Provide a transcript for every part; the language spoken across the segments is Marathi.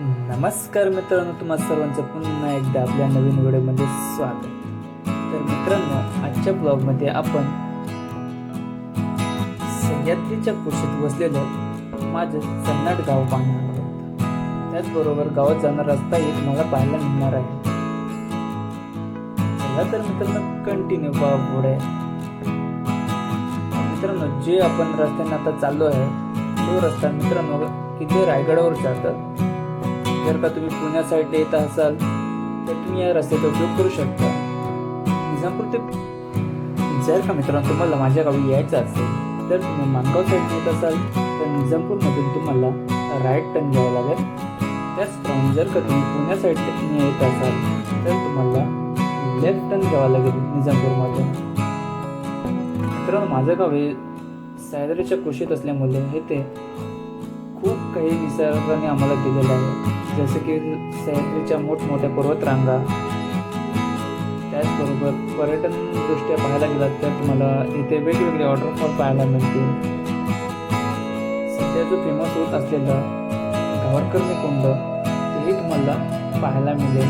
नमस्कार मित्रांनो तुम्हा सर्वांचं पुन्हा एकदा आपल्या नवीन व्हिडिओमध्ये स्वागत. तर मित्रांनो आजच्या ब्लॉगमध्ये आपण सह्याद्रीच्या कुशीत वसलेलं माझं सन्नाट गाव पाहणार आहोत. त्याचबरोबर गावात जाणारा रस्ताही तुम्हाला पाहायला मिळणार आहे. चला तर मित्रांनो कंटिन्यू पहा पुढे. मित्रांनो जे आपण रस्त्याने आता चाललो आहे तो रस्ता मित्रांनो किती रायगडावर जातात जर का तुम्ही पुण्या साईडला येत असाल तर तुम्ही या रस्त्याचा उपयोग करू शकता. निजामपूर ते जर का मित्रांनो तुम्हाला माझ्या गावी यायचं असेल तर तुम्ही मानगाव साईडला येत असाल तर निजामपूरमधून तुम्हाला राईट टर्न घ्यावं लागेल. त्याचप्रमाणे जर का तुम्ही पुण्या साईडने येत असाल तर तुम्हाला लेफ्ट टर्न घ्यावा लागेल निजामपूरमध्ये मित्रांनो माझं गाव हे सह्याद्रीच्या कुशीत असल्यामुळे हे ते खूप काही निसर्गाने आम्हाला दिलेलं आहे. जसं की सह्याद्रीच्या मोठमोठ्या पर्वतरांगा. त्याचबरोबर पर्यटन दृष्ट्या पाहायला गेलात तर तुम्हाला इथे वेगवेगळे वॉटरफॉल पाहायला मिळतील. सध्या जो फेमस होत असलेला गावरकरणी कुंड तेही तुम्हाला पाहायला मिळेल.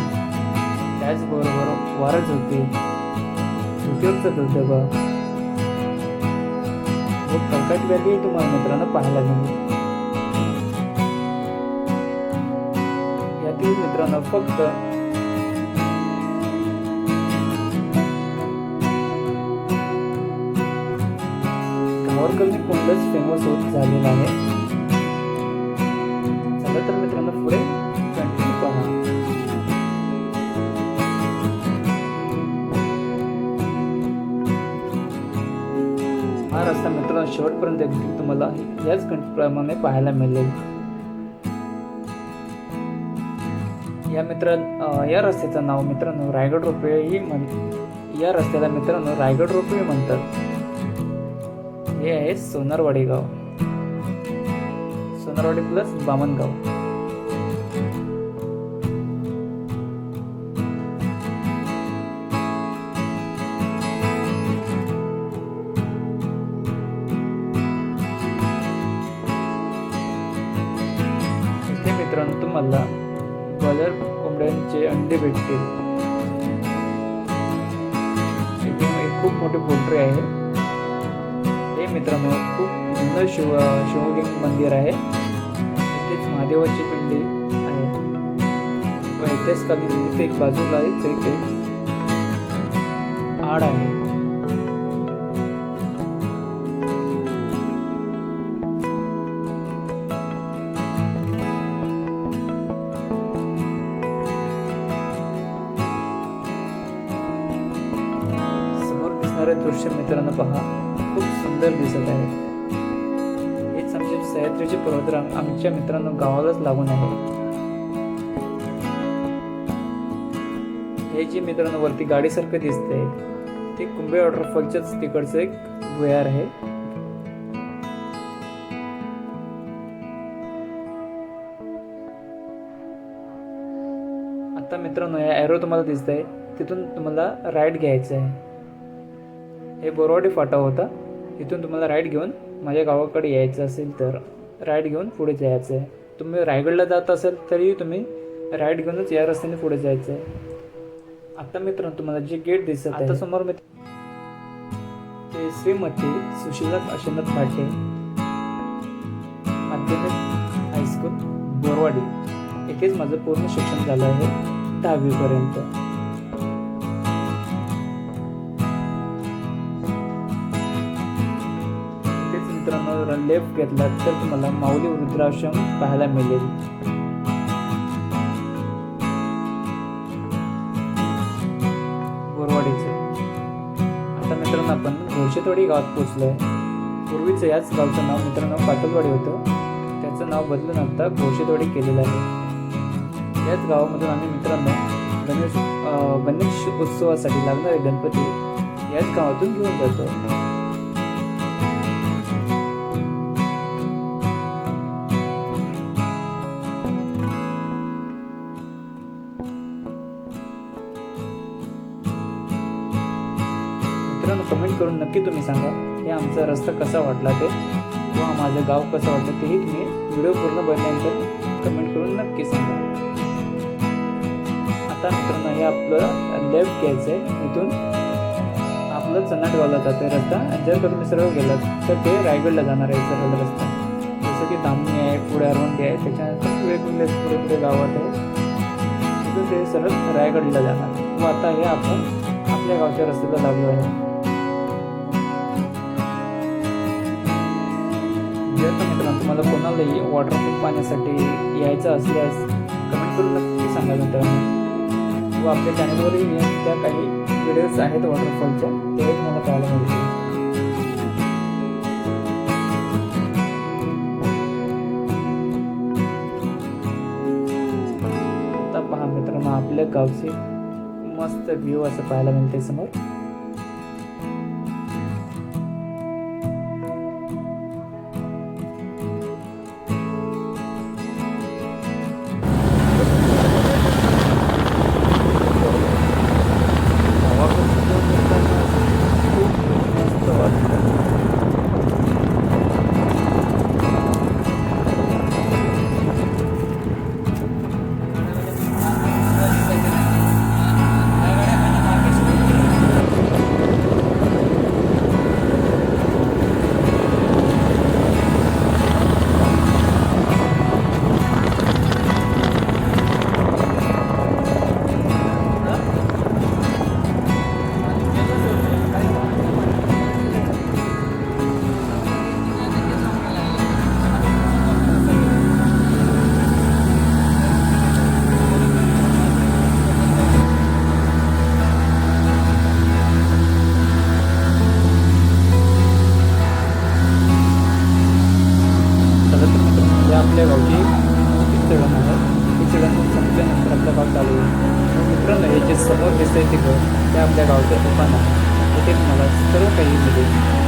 त्याचबरोबर वारज होते उद्योगचा धबधबा. व कर्कट व्हॅली तुम्हाला मित्रांनो पाहायला मिळेल. फक्त गावरकरणी कुंडच फेमस होत झालेला आहे. चला तर मित्रांनो पुढे कंटिन्यू पहा. हा रस्ता मित्रांनो शेवटपर्यंत तुम्हाला याच कंट्रीप्रमाणे पाहायला मिळेल. या मित्र या रस्त्याचं नाव मित्रांनो रायगड रोपवे ही म्हण या रस्त्याला मित्रांनो रायगड रोपवे म्हणतात. हे आहे सोनारवाडी गाव. सोनारवाडी प्लस बामणगाव. मित्रांनो तुम्हाला बॉयलर कोंबड्यांचे अंडे भेटतील. खूप मोठी पोल्ट्री आहे. हे मित्रांनो खूप सुंदर शिव शिवलिंग मंदिर आहे. इथेच महादेवाची पिंडी आहे. व इथेच खाली इथे एक बाजूला आहे इथे आड आहे. दृश्य मित्रांनो पहा. खूप सुंदर दिसत आहे. हेच आमचे सह्याद्रीचे पर्वतरांग आमच्या मित्रांनो गावालाच लागून आहे. हे जे मित्रांनो वरती गाडीसारखं दिसते ते कुंभे वॉटरफॉलच्याच तिकडचं एक भुयार आहे. आता मित्रांनो या एरो तुम्हाला दिसतंय. तिथून तुम्हाला राईट घ्यायचं आहे हे बोरवाडी फाटा होता. इथून तुम्हाला राईट घेऊन माझ्या गावाकडे यायचं असेल तर राईट घेऊन पुढे जायचं आहे. तुम्ही रायगडला जात असेल तरी तुम्ही राईट घेऊनच या रस्त्याने पुढे जायचं आहे. आता मित्रांनो तुम्हाला जे गेट दिसत आहे. समोर मित्र ते श्रीमती सुशीला काशीनाथ फाटे माध्यमिक हायस्कूल बोरवाडी. इथेच माझं पूर्ण शिक्षण झालं आहे दहावीपर्यंत. लेफ्ट घेतला तर तुम्हाला माऊली वृद्धाश्रम पाहायला मिळेल. बोरवाडीचं आता मित्रांनो आपण घोषेतवाडी गावात पोचलोय पूर्वीचं याच गावचं नाव मित्रांनो पाटलवाडी होतं. त्याचं नाव बदलून आता घोषेतवाडी केलेलं आहे. याच गावामधून आम्ही मित्रांनो गणेश गणेश उत्सवासाठी लागणारे गणपती याच गावातून घेऊन जातो. करून नक्की तुम्ही सांगा हे आमचा रस्ता कसा वाटला ते किंवा माझं गाव कसं वाटलं तेही तुम्ही व्हिडिओ पूर्ण बनल्यानंतर कमेंट करून नक्की सांगा. आता मित्रांनो हे आपलं लेफ्ट घ्यायचं आहे. इथून आपलं चन्नाटगावला आहे रस्ता. आणि जर तुम्ही सरळ गेलात तर ते रायगडला जाणार आहे सरळ रस्ता. जसं की दामणी आहे पुढे अरवंडी आहे त्याच्यानंतर वेगवेगळे पुढे पुढे गावात आहे तिथून ते सरळ रायगडला जाणार. व आता हे आपण आपल्या गावच्या रस्त्याला लागलो आहे. जर मित्रांनो? तुम्हाला कोणालाही वॉटरफॉल पाहण्यासाठी यायचं असल्यास कमेंट करून नक्की सांगा मित्रांनो. व आपल्या चॅनलवरही त्या काही व्हिडिओज आहेत वॉटरफॉलच्या तेही तुम्हाला पाहायला मिळतील आता पहा मित्रांनो आपल्या गावचे मस्त व्ह्यू असं पाहायला मिळते समोर. ते गावचं दुकान आहे तिथे तुम्हाला सर्व काही मिळेल.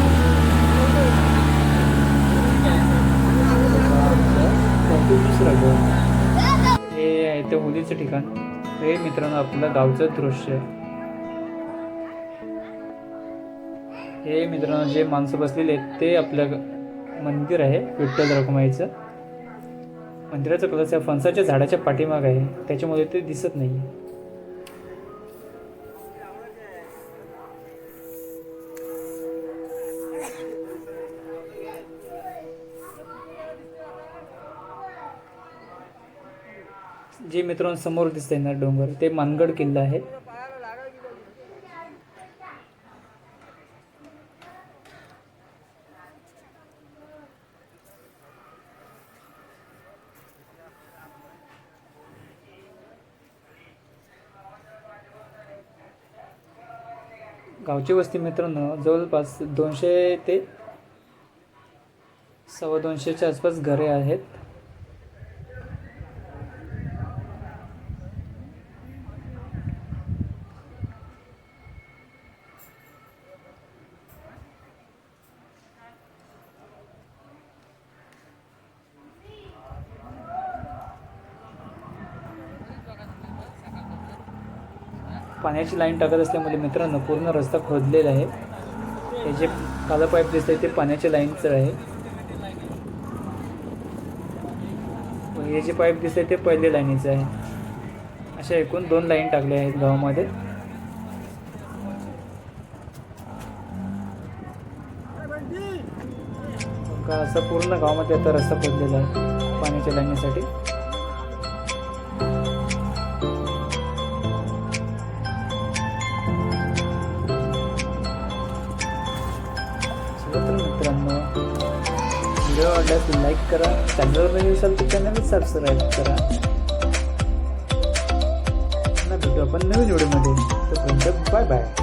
दुसरं हे आहे ते मुलीचं ठिकाण. हे मित्रांनो आपलं गावचं दृश्य आहे. हे मित्रांनो जे माणसं बसलेले आहेत ते आपल्या मंदिर आहे विठ्ठल रखुमाईचं. मंदिराचा कलर फणसाच्या झाडाच्या पाठीमाग आहे. त्याच्यामुळे ते दिसत नाही जे मित्रांनो समोर दिसतंय ना डोंगर ते मानगड किल्ला आहे. गावची वस्ती मित्रांनो जवळपास दोनशे ते सव्वा दोनशेच्या आसपास घरे आहेत. पाण्याची लाईन टाकत असल्यामुळे मित्रांनो पूर्ण रस्ता खोदलेला आहे. हे जे काला पाईप दिसतंय ते पाण्याच्या लाईनचं आहे. हे जे पाईप दिसतंय ते पहिले लाईनीचं आहे. अशा एकूण दोन लाईन टाकल्या आहेत गावामध्ये. का असं पूर्ण गावामध्ये आता रस्ता खोदलेला आहे पाण्याच्या लाईनीसाठी. व्हिडिओ आवडल्यास लाईक करा. चॅनलवर नवीन असाल तर चॅनल सबस्क्राईब करा. पुन्हा भेटू आपण नवीन व्हिडिओमध्ये. तोपर्यंत बाय बाय